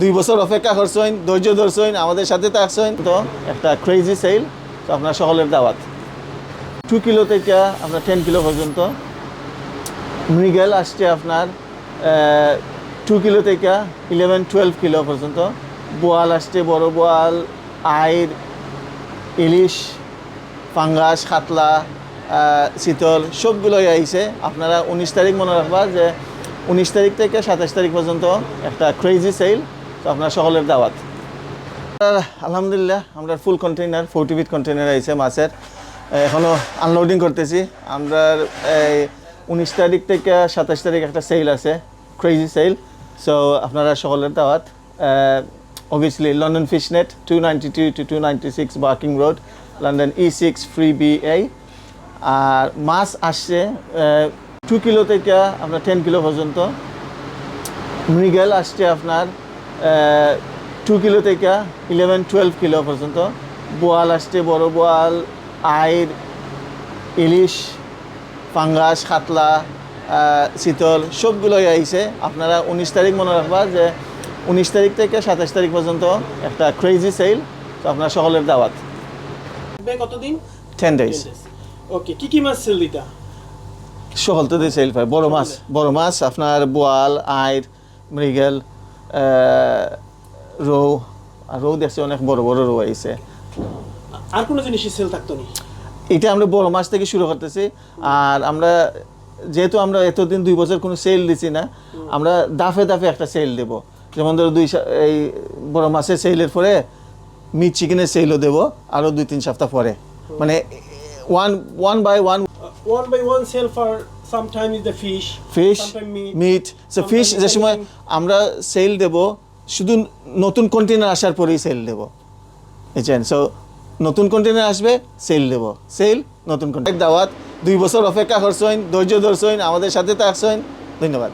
দুই বছর অপেক্ষা করছেন, ধৈর্য ধরছেন, আমাদের সাথে থাকছেন। তো একটা ক্রেজি সেল তো আপনার সকলের দাওয়াত। টু কিলো থেকে আপনার টেন কিলো পর্যন্ত। মৃগেল আসছে আপনার টু কিলো থেকে ইলেভেন টুয়েলভ কিলো পর্যন্ত। বোয়াল আসছে, বড় বোয়াল, আইর, ইলিশ, ফাঙ্গাস, খাতলা শীতল সবগুলোই আইছে। আপনারা উনিশ তারিখ মনে রাখবা যে উনিশ তারিখ থেকে সাতাশ তারিখ পর্যন্ত একটা ক্রেজি সেল তো আপনার সকলের দাওয়াত। আলহামদুলিল্লাহ, আমরা full container forty feet container আইছে মাছের। এখনও আনলোডিং করতেছি। আমরা এই, উনিশ তারিখ থেকে সাতাশ তারিখ একটা সেল আছে ক্রেজি সেল সো আপনারা সকলের দাওয়াত। Obviously London fish net two ninety two two two ninety six Barking road London E six free B এই আর মাছ আসছে টু কিলো থেকে আপনার টেন কিলো পর্যন্ত। মৃগেল আসছে আপনার টু কিলো থেকে ইলেভেন টুয়েলভ কিলো পর্যন্ত। বোয়াল আসছে বড় বোয়াল আইর ইলিশ ফাঙ্গাস কাতলা আহ, শীতল সবগুলোই আইছে। আপনারা উনিশ তারিখ মনে রাখবা যে উনিশ তারিখ থেকে সাতাশ তারিখ পর্যন্ত একটা ক্রেজি সেল তো আপনার সকলের দাওয়াত। কতদিন? টেন ডেজ ওকে কি কি মাছ সেল দিতা? সকল তো সেল পায় বড় মাছ বড় মাছ আপনার বোয়াল আইর মৃগেল রৌ আর রৌ দেখছি অনেক বড় বড় রৌ আইছে। আর কোনো জিনিসই সেল থাকতো নি? এটা আমরা বড় মাছ থেকে শুরু করতেছি। আর আমরা যেহেতু আমরা এতদিন দুই বছর কোনো সেল দিছি না আমরা দাফে দাফে একটা সেল দেব। যেমন ধরো দুই এই বড় মাছের সেলের পরে মিট চিকেনের সেলও দেবো আরও দুই তিন সপ্তাহ পরে। মানে one one by one one by one sale for sometime is the fish fish Sometime meat, meat so fish যে সময় আমরা সেল দেব শুধু নতুন কন্টেনার আসার পরেই সেল দেব। বুঝছেন সো নতুন কন্টেনার আসবে সেল দেব। সেল নতুন কন্টেনার দাওয়াত দুই বছর অপেক্ষা করছেন ধৈর্য ধরছেন আমাদের সাথে থাকছেন। ধন্যবাদ।